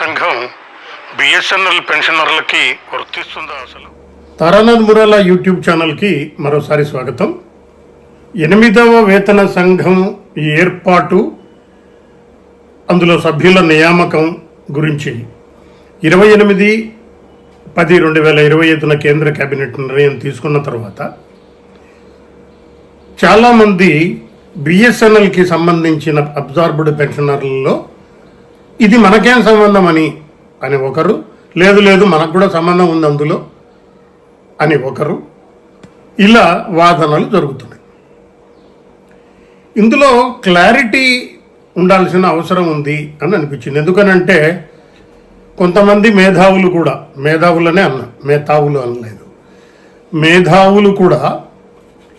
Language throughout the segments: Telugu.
సంఘం బిఎస్ఎన్ఎల్ పెన్షనర్లకి వర్తిస్తుందా అసలు? తారానాథ్ మురాలా యూట్యూబ్ ఛానల్కి మరోసారి స్వాగతం. ఎనిమిదవ వేతన సంఘం ఏర్పాటు అందులో సభ్యుల నియామకం గురించి. ఇరవై ఎనిమిది పది రెండు వేల ఇరవై ఐదున కేంద్ర కేబినెట్ నిర్ణయం తీసుకున్న తర్వాత చాలామంది బిఎస్ఎన్ఎల్కి సంబంధించిన అబ్జార్బ్డ్ పెన్షనర్లలో ఇది మనకేం సంబంధం అని అని ఒకరు. లేదు లేదు మనకు కూడా సంబంధం ఉంది అందులో అని ఒకరు. ఇలా వాదనలు జరుగుతున్నాయి. ఇందులో క్లారిటీ ఉండాల్సిన అవసరం ఉంది అని అనిపించింది. ఎందుకనంటే కొంతమంది మేధావులు కూడా మేధావులనే అన్న మేధావులు అనలేదు. మేధావులు కూడా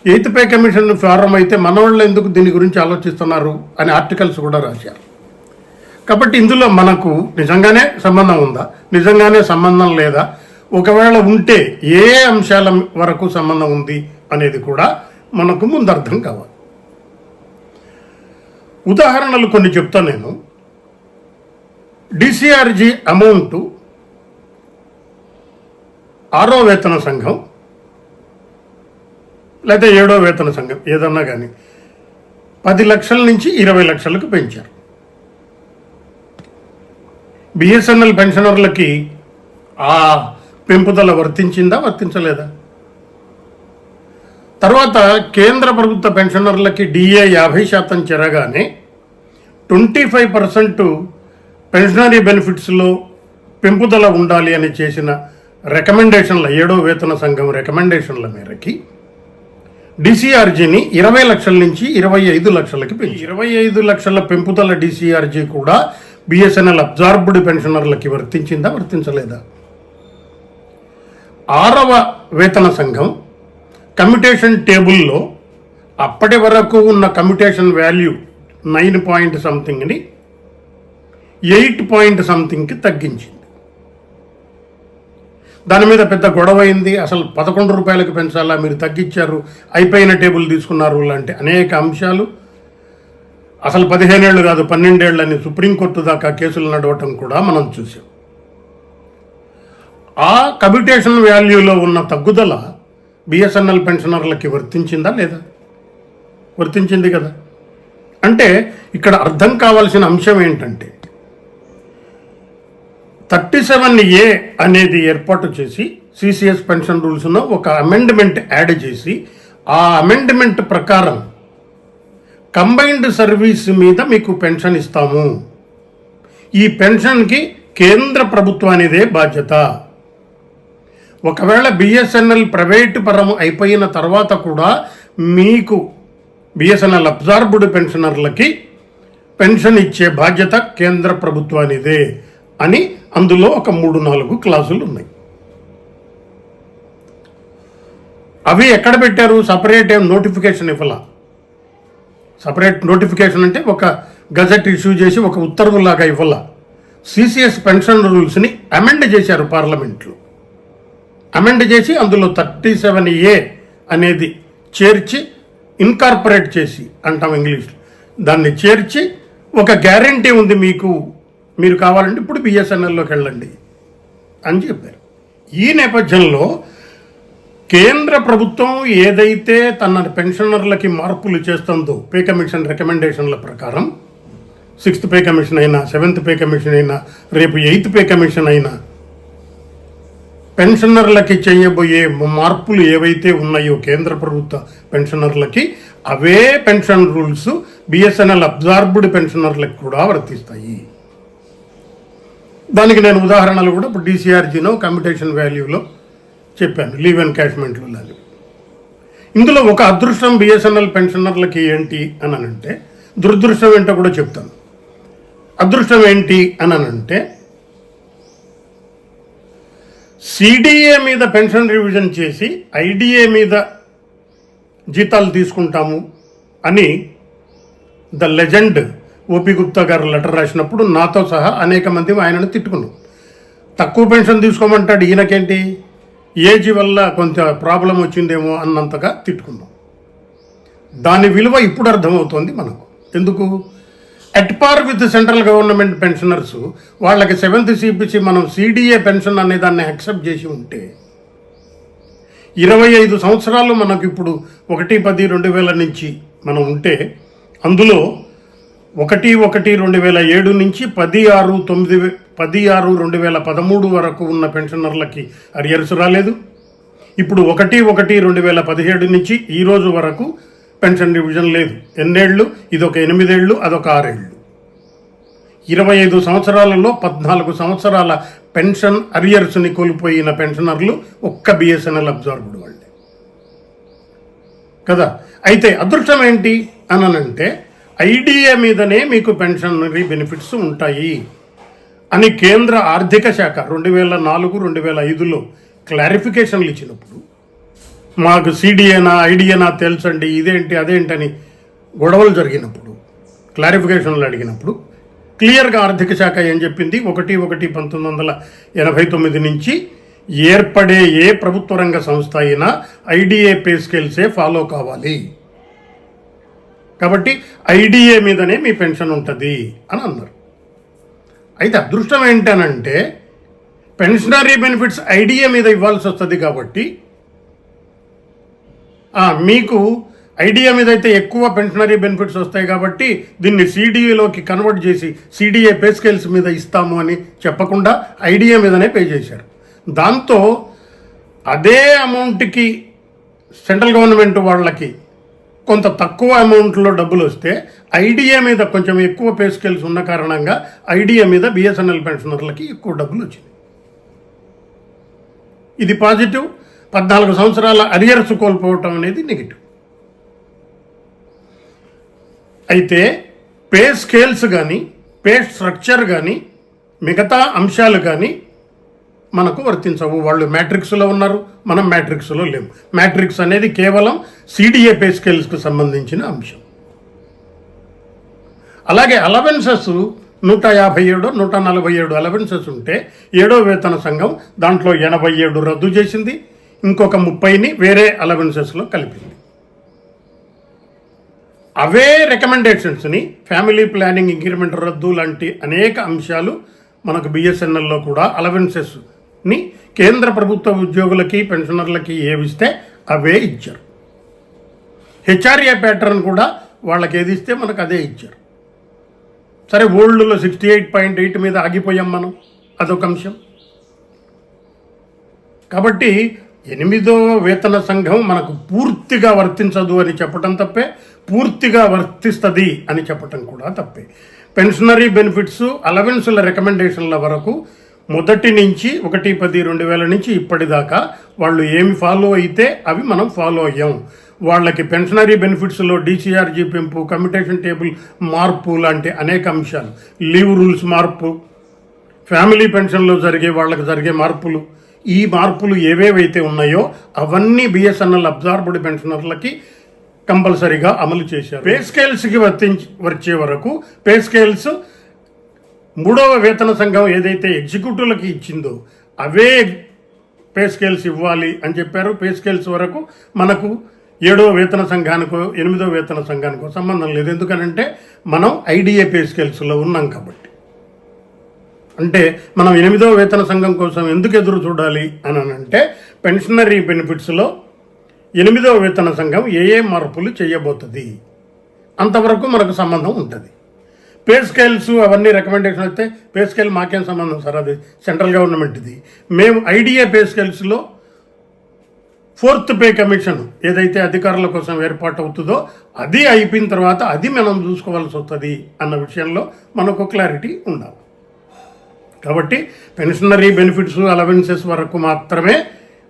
ఎయిత్ పే కమిషన్ ఫారం అయితే మనవాళ్ళు ఎందుకు దీని గురించి ఆలోచిస్తున్నారు అని ఆర్టికల్స్ కూడా రాశారు. కాబట్టి ఇందులో మనకు నిజంగానే సంబంధం ఉందా? నిజంగానే సంబంధం లేదా? ఒకవేళ ఉంటే ఏ అంశాల వరకు సంబంధం ఉంది అనేది కూడా మనకు ముందర్థం కావాలి. ఉదాహరణలు కొన్ని చెప్తా నేను. డిసిఆర్జీ అమౌంట్ ఆరో వేతన సంఘం లేదా ఏడో వేతన సంఘం ఏదన్నా కానీ పది లక్షల నుంచి ఇరవై లక్షలకు పెంచారు. బిఎస్ఎన్ఎల్ పెన్షనర్లకి ఆ పెంపుదల వర్తించిందా వర్తించలేదా? తర్వాత కేంద్ర ప్రభుత్వ పెన్షనర్లకి డిఏ యాభై శాతం చేరగానే ట్వంటీ ఫైవ్ పర్సెంట్ పెన్షనరీ బెనిఫిట్స్లో పెంపుదల ఉండాలి అని చేసిన రికమెండేషన్ల ఏడో వేతన సంఘం రికమెండేషన్ల మేరకి డిసిఆర్జీని ఇరవై లక్షల నుంచి ఇరవై ఐదు లక్షలకి పెంచి ఇరవై ఐదు లక్షల పెంపుదల డిసిఆర్జీ కూడా బిఎస్ఎన్ఎల్ అబ్జార్బ్డ్ పెన్షనర్లకి వర్తించిందా వర్తించలేదా? ఆరవ వేతన సంఘం కమ్యుటేషన్ టేబుల్లో అప్పటి వరకు ఉన్న కమ్యుటేషన్ వాల్యూ నైన్ పాయింట్ సంథింగ్ని ఎయిట్ పాయింట్ సంథింగ్కి తగ్గించింది. దాని మీద పెద్ద గొడవ అయింది. అసలు పదకొండు రూపాయలకు పెంచాలా? మీరు తగ్గించారు. అయిపోయిన టేబుల్ తీసుకున్నారు లాంటి అనేక అంశాలు. అసలు పదిహేనేళ్ళు కాదు పన్నెండేళ్ళని సుప్రీంకోర్టు దాకా కేసులు నడవటం కూడా మనం చూసాం. ఆ కమ్యూటేషన్ వాల్యూలో ఉన్న తగ్గుదల బిఎస్ఎన్ఎల్ పెన్షనర్లకి వర్తించిందా లేదా? వర్తించింది కదా. అంటే ఇక్కడ అర్థం కావాల్సిన అంశం ఏంటంటే థర్టీ సెవెన్ ఏ అనేది ఏర్పాటు చేసి సిసిఎస్ పెన్షన్ రూల్స్ను ఒక అమెండ్మెంట్ యాడ్ చేసి ఆ అమెండ్మెంట్ ప్రకారం కంబైన్డ్ సర్వీస్ మీద మీకు పెన్షన్ ఇస్తాము. ఈ పెన్షన్కి కేంద్ర ప్రభుత్వానిదే బాధ్యత. ఒకవేళ బిఎస్ఎన్ఎల్ ప్రైవేటు పరం అయిపోయిన తర్వాత కూడా మీకు బిఎస్ఎన్ఎల్ అబ్జార్బ్డ్ పెన్షనర్లకి పెన్షన్ ఇచ్చే బాధ్యత కేంద్ర ప్రభుత్వానిదే అని అందులో ఒక మూడు నాలుగు క్లాసులు ఉన్నాయి. అవి ఎక్కడ పెట్టారు? సపరేట్ ఏం నోటిఫికేషన్ ఇవ్వాల? సపరేట్ నోటిఫికేషన్ అంటే ఒక గజెట్ ఇష్యూ చేసి ఒక ఉత్తర్వులాగా ఇవ్వాల. సిసిఎస్ పెన్షన్ రూల్స్ని అమెండ్ చేశారు పార్లమెంట్లో. అమెండ్ చేసి అందులో థర్టీ సెవెన్ ఏ అనేది చేర్చి ఇన్కార్పొరేట్ చేసి అంటాం ఇంగ్లీష్లో. దాన్ని చేర్చి ఒక గ్యారంటీ ఉంది మీకు మీరు కావాలంటే ఇప్పుడు బిఎస్ఎన్ఎల్లోకి వెళ్ళండి అని చెప్పారు. ఈ నేపథ్యంలో కేంద్ర ప్రభుత్వం ఏదైతే తన పెన్షనర్లకి మార్పులు చేస్తుందో పే కమిషన్ రికమెండేషన్ల ప్రకారం సిక్స్త్ పే కమిషన్ అయినా సెవెంత్ పే కమిషన్ అయినా రేపు ఎయిత్ పే కమిషన్ అయినా పెన్షనర్లకి చేయబోయే మార్పులు ఏవైతే ఉన్నాయో కేంద్ర ప్రభుత్వ పెన్షనర్లకి అవే పెన్షన్ రూల్స్ బిఎస్ఎన్ఎల్ అబ్జార్బ్డ్ పెన్షనర్లకు కూడా వర్తిస్తాయి. దానికి నేను ఉదాహరణలు కూడా ఇప్పుడు డిసిఆర్జీనో కమ్యూటేషన్ వాల్యూలో చెప్పాను లీవ్ ఎన్కాష్మెంట్లు లాగా. ఇందులో ఒక అదృష్టం బిఎస్ఎన్ఎల్ పెన్షనర్లకి ఏంటి అని అంటే దురదృష్టం ఏంటో కూడా చెప్తాను. అదృష్టం ఏంటి అని అంటే సిడిఏ మీద పెన్షన్ రివిజన్ చేసి ఐడిఏ మీద జీతాలు తీసుకుంటాము అని ద లెజెండ్ ఓపి గుప్తా గారు లెటర్ రాసినప్పుడు నాతో సహా అనేక మంది ఆయనను తిట్టుకున్నాం. తక్కువ పెన్షన్ తీసుకోమంటాడు ఈయనకేంటి? ఏజ్ వల్ల కొంత ప్రాబ్లం వచ్చిందేమో అన్నంతగా తిట్టుకున్నాం దాని విలువ ఇప్పుడు అర్థమవుతోంది మనకు. ఎందుకు? At par with central government pensioners వాళ్ళకి సెవెంత్ సిపిసి మనం సిడిఏ పెన్షన్ అనే దాన్ని యాక్సెప్ట్ చేసి ఉంటే ఇరవై ఐదు సంవత్సరాలు మనకు ఇప్పుడు ఒకటి పది రెండు వేల నుంచి మనం ఉంటే అందులో ఒకటి ఒకటి రెండు వేల ఏడు నుంచి పది ఆరు తొమ్మిది పది ఆరు రెండు వేల పదమూడు వరకు ఉన్న పెన్షనర్లకి అరియర్స్ రాలేదు. ఇప్పుడు ఒకటి ఒకటి రెండు వేల పదిహేడు నుంచి ఈ రోజు వరకు పెన్షన్ డివిజన్ లేదు. ఎన్నేళ్ళు? ఇదొక ఎనిమిదేళ్ళు అదొక ఆరేళ్ళు. ఇరవై ఐదు సంవత్సరాలలో పద్నాలుగు సంవత్సరాల పెన్షన్ అరియర్స్ని కోల్పోయిన పెన్షనర్లు ఒక్క బిఎస్ఎన్ఎల్ అబ్జర్వ్డ్ వాళ్ళే. కదా? అయితే అదృష్టం ఏంటి? అనంటే అంటే ఐడిఏ మీదనే మీకు పెన్షనరీ బెనిఫిట్స్ ఉంటాయి. అని కేంద్ర ఆర్థిక శాఖ రెండు వేల నాలుగు రెండు వేల ఐదులో క్లారిఫికేషన్లు ఇచ్చినప్పుడు మాకు సిడిఏనా ఐడిఏనా తెలుసండి ఇదేంటి అదేంటని గొడవలు జరిగినప్పుడు క్లారిఫికేషన్లు అడిగినప్పుడు క్లియర్గా ఆర్థిక శాఖ ఏం చెప్పింది? ఒకటి ఒకటి పంతొమ్మిది వందల ఎనభై తొమ్మిది నుంచి ఏర్పడే ఏ ప్రభుత్వ రంగ సంస్థ అయినా ఐడిఏ పే స్కేల్సే ఫాలో కావాలి. కాబట్టి ఐడిఏ మీదనే మీ పెన్షన్ ఉంటుంది అని అన్నారు. అయితే అదృష్టం ఏంటనంటే పెన్షనరీ బెనిఫిట్స్ ఐడియా మీద ఇవ్వాల్సి వస్తుంది కాబట్టి మీకు ఐడియా మీద అయితే ఎక్కువ పెన్షనరీ బెనిఫిట్స్ వస్తాయి కాబట్టి దీన్ని సిడిఏలోకి కన్వర్ట్ చేసి సిడిఏ పే స్కేల్స్ మీద ఇస్తాము అని చెప్పకుండా ఐడియా మీదనే పే చేశారు. దాంతో అదే అమౌంట్కి సెంట్రల్ గవర్నమెంట్ వాళ్ళకి కొంత తక్కువ అమౌంట్లో డబ్బులు వస్తే ఐడియా మీద కొంచెం ఎక్కువ పే స్కేల్స్ ఉన్న కారణంగా ఐడియా మీద బిఎస్ఎన్ఎల్ పెన్షనర్లకి ఎక్కువ డబ్బులు వచ్చింది ఇది పాజిటివ్. పద్నాలుగు సంవత్సరాల అరియర్స్ కోల్పోవటం అనేది నెగిటివ్. అయితే పే స్కేల్స్ కానీ పే స్ట్రక్చర్ కానీ మిగతా అంశాలు కానీ మనకు వర్తించవు. వాళ్ళు మ్యాట్రిక్స్లో ఉన్నారు మనం మ్యాట్రిక్స్లో లేము. మ్యాట్రిక్స్ అనేది కేవలం సిడిఏ పే స్కేల్స్కి సంబంధించిన అంశం. అలాగే అలవెన్సెస్ నూట యాభై ఏడు నూట నలభై ఏడు అలవెన్సెస్ ఉంటే ఏడో వేతన సంఘం దాంట్లో ఎనభై ఏడు రద్దు చేసింది. ఇంకొక ముప్పైని వేరే అలవెన్సెస్లో కలిపింది. అవే రికమెండేషన్స్ని ఫ్యామిలీ ప్లానింగ్ ఇంక్రిమెంట్ రద్దు లాంటి అనేక అంశాలు మనకు బిఎస్ఎన్ఎల్లో కూడా అలవెన్సెస్ ని కేంద్ర ప్రభుత్వ ఉద్యోగులకి పెన్షనర్లకి ఏవిస్తే అవే ఇచ్చారు. హెచ్ఆర్ఏ ప్యాటర్న్ కూడా వాళ్ళకి ఏది ఇస్తే మనకు అదే ఇచ్చారు. సరే ఓల్డ్లో సిక్స్టీ ఎయిట్ పాయింట్ ఎయిట్ మీద ఆగిపోయాం మనం. అదొక అంశం. కాబట్టి ఎనిమిదో వేతన సంఘం మనకు పూర్తిగా వర్తించదు అని చెప్పటం తప్పే పూర్తిగా వర్తిస్తుంది అని చెప్పటం కూడా తప్పే. పెన్షనరీ బెనిఫిట్స్ అలవెన్సుల రికమెండేషన్ల వరకు మొదటి నుంచి ఒకటి పది రెండు వేల నుంచి ఇప్పటిదాకా వాళ్ళు ఏమి ఫాలో అయితే అవి మనం ఫాలో అయ్యాం. వాళ్ళకి పెన్షనరీ బెనిఫిట్స్లో డీసీఆర్జీ పెంపు కమ్యూటేషన్ టేబుల్ మార్పు లాంటి అనేక అంశాలు. లీవ్ రూల్స్ మార్పు ఫ్యామిలీ పెన్షన్లో జరిగే వాళ్ళకి జరిగే మార్పులు. ఈ మార్పులు ఏవేవైతే ఉన్నాయో అవన్నీ బిఎస్ఎన్ఎల్ అబ్జార్బ్డ్ పెన్షనర్లకి కంపల్సరీగా అమలు చేశారు. పే స్కేల్స్కి వర్తించి వచ్చే వరకు పే స్కేల్స్ మూడవ వేతన సంఘం ఏదైతే ఎగ్జిక్యూటివ్లకి ఇచ్చిందో అవే పే స్కేల్స్ ఇవ్వాలి అని చెప్పారు. పే స్కేల్స్ వరకు మనకు ఏడో వేతన సంఘానికో ఎనిమిదో వేతన సంఘానికో సంబంధం లేదు. ఎందుకనంటే మనం ఐడిఏ పే స్కేల్స్లో ఉన్నాం కాబట్టి. అంటే మనం ఎనిమిదో వేతన సంఘం కోసం ఎందుకు ఎదురు చూడాలి అని అంటే పెన్షనరీ బెనిఫిట్స్లో ఎనిమిదో వేతన సంఘం ఏ ఏ మార్పులు చేయబోతుంది? అంతవరకు మనకు సంబంధం ఉంటుంది. పే స్కేల్స్ అవన్నీ రికమెండేషన్ వస్తే పే స్కేల్ మాకేం సంబంధం సార్? అది సెంట్రల్ గవర్నమెంట్ది. మేము ఐడిఏ పే స్కేల్స్లో ఫోర్త్ పే కమిషన్ ఏదైతే అధికారుల కోసం ఏర్పాటు అవుతుందో అది అయిపోయిన తర్వాత అది మనం చూసుకోవాల్సి వస్తుంది అన్న విషయంలో మనకు క్లారిటీ ఉండాలి. కాబట్టి పెన్షనరీ బెనిఫిట్స్ అలవెన్సెస్ వరకు మాత్రమే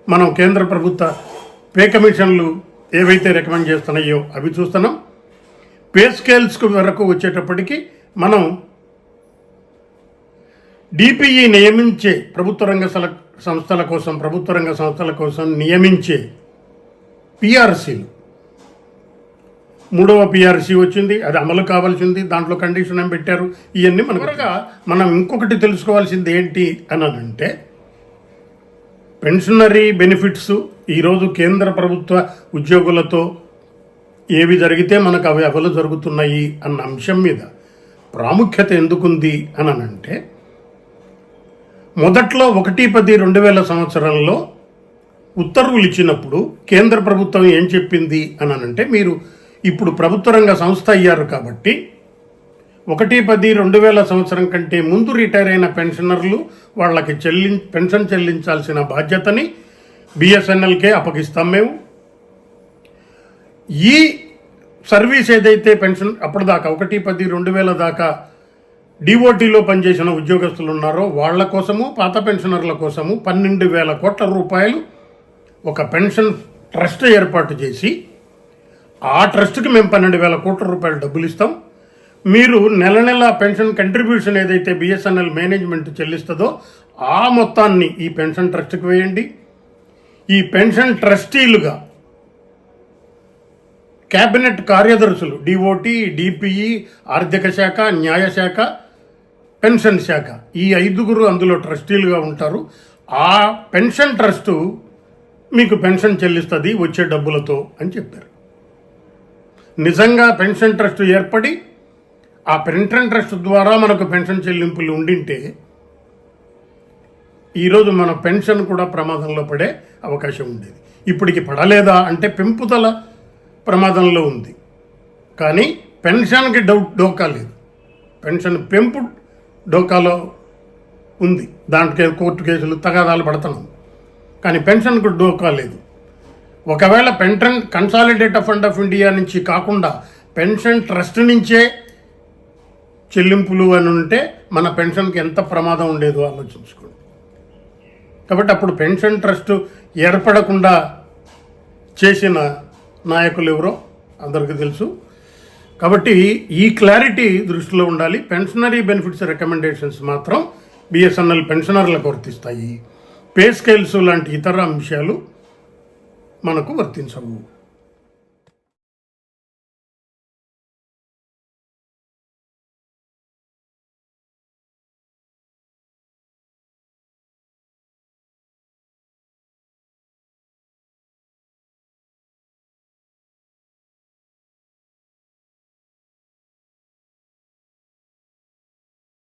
మనం కేంద్ర ప్రభుత్వ పే కమిషన్లు ఏవైతే రికమెండ్ చేస్తున్నాయో అవి చూస్తున్నాం. పే స్కేల్స్కు వరకు వచ్చేటప్పటికి మనం డిపిఈ నియమించే ప్రభుత్వ రంగ సంస్థల కోసం ప్రభుత్వ రంగ సంస్థల కోసం నియమించే పిఆర్సీలు మూడవ పిఆర్సీ వచ్చింది అది అమలు కావాల్సింది దాంట్లో కండిషన్ ఏం పెట్టారు ఇవన్నీ మనకు మనం ఇంకొకటి తెలుసుకోవాల్సింది ఏంటి అని అంటే పెన్షనరీ బెనిఫిట్స్ ఈరోజు కేంద్ర ప్రభుత్వ ఉద్యోగులతో ఏవి జరిగితే మనకు అవి అమలు జరుగుతున్నాయి అన్న అంశం మీద. ప్రాముఖ్యత ఎందుకుంది అని అంటే మొదట్లో ఒకటి పది రెండు వేల సంవత్సరంలో ఉత్తర్వులు ఇచ్చినప్పుడు కేంద్ర ప్రభుత్వం ఏం చెప్పింది అని అంటే మీరు ఇప్పుడు ప్రభుత్వ రంగ సంస్థ అయ్యారు కాబట్టి ఒకటి పది రెండు వేల సంవత్సరం కంటే ముందు రిటైర్ అయిన పెన్షనర్లు వాళ్ళకి చెల్లి పెన్షన్ చెల్లించాల్సిన బాధ్యతని బిఎస్ఎన్ఎల్కే అప్పగిస్తాం మేము. ఈ సర్వీస్ ఏదైతే పెన్షన్ అప్పటిదాకా ఒకటి పది రెండు వేల దాకా డిఓటీలో పనిచేసిన ఉద్యోగస్తులు ఉన్నారో వాళ్ళ కోసము పాత పెన్షనర్ల కోసము పన్నెండు వేల కోట్ల రూపాయలు ఒక పెన్షన్ ట్రస్ట్ ఏర్పాటు చేసి ఆ ట్రస్ట్కి మేము పన్నెండు వేల కోట్ల రూపాయలు డబ్బులు ఇస్తాం. మీరు నెల నెల పెన్షన్ కంట్రిబ్యూషన్ ఏదైతే బిఎస్ఎన్ఎల్ మేనేజ్మెంట్ చెల్లిస్తుందో ఆ మొత్తాన్ని ఈ పెన్షన్ ట్రస్ట్కి వేయండి. ఈ పెన్షన్ ట్రస్టీలుగా కేబినెట్ కార్యదర్శులు డిఓటి డిపిఈ ఆర్థిక శాఖ న్యాయశాఖ పెన్షన్ శాఖ. ఈ ఐదుగురు అందులో ట్రస్టీలుగా ఉంటారు. ఆ పెన్షన్ ట్రస్టు మీకు పెన్షన్ చెల్లిస్తుంది వచ్చే డబ్బులతో అని చెప్పారు. నిజంగా పెన్షన్ ట్రస్ట్ ఏర్పడి ఆ పెన్షన్ ట్రస్ట్ ద్వారా మనకు పెన్షన్ చెల్లింపులు ఉండింటే ఈరోజు మన పెన్షన్ కూడా ప్రమాదంలో పడే అవకాశం ఉండేది. ఇప్పటికి పడలేదా అంటే పెంపుదల ప్రమాదంలో ఉంది. కానీ పెన్షన్కి డౌట్ డోకా లేదు. పెన్షన్ పెంపు డోకాలో ఉంది. దాంట్లో కోర్టు కేసులు తగాదాలు పడుతున్నాం. కానీ పెన్షన్కు డోకా లేదు. ఒకవేళ pension consolidate fund of India నుంచి కాకుండా పెన్షన్ ట్రస్ట్ నుంచే చెల్లింపులు అని ఉంటే మన పెన్షన్కి ఎంత ప్రమాదం ఉండేదో ఆలోచించుకోండి. కాబట్టి అప్పుడు పెన్షన్ ట్రస్ట్ ఏర్పడకుండా చేసిన నాయకులు ఎవరో అందరికీ తెలుసు. కాబట్టి ఈ క్లారిటీ దృష్టిలో ఉండాలి. పెన్షనరీ బెనిఫిట్స్ రికమెండేషన్స్ మాత్రం బిఎస్ఎన్ఎల్ పెన్షనర్లకు వర్తిస్తాయి. పే స్కేల్స్ లాంటి ఇతర అంశాలు మనకు వర్తించవు.